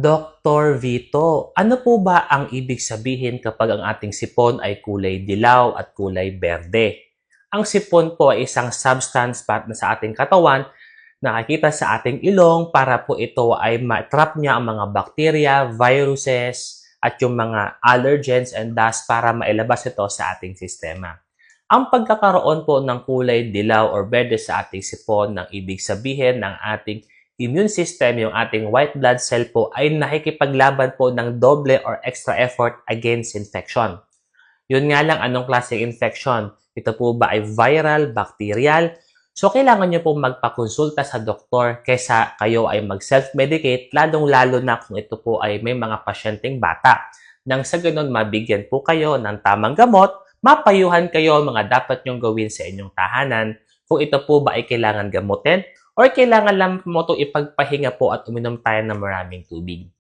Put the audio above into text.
Dr. Vito, ano po ba ang ibig sabihin kapag ang ating sipon ay kulay dilaw at kulay berde? Ang sipon po ay isang substance part na sa ating katawan nakikita sa ating ilong para po ito ay ma-trap niya ang mga bacteria, viruses, at yung mga allergens and dust para mailabas ito sa ating sistema. Ang pagkakaroon po ng kulay dilaw or berde sa ating sipon ng ibig sabihin ng ating immune system, yung ating white blood cell po ay nakikipaglaban po ng doble or extra effort against infection. Yun nga lang anong klaseng infection? Ito po ba ay viral, bacterial? So, kailangan nyo po magpakonsulta sa doktor kaysa kayo ay mag-self-medicate, lalong-lalo na kung ito po ay may mga pasyenteng bata. Nang sa ganun, mabigyan po kayo ng tamang gamot, mapayuhan kayo mga dapat nyong gawin sa inyong tahanan. Kung ito po ba ay kailangan gamutin or kailangan lang mo ito ipagpahinga po at uminom tayo ng maraming tubig.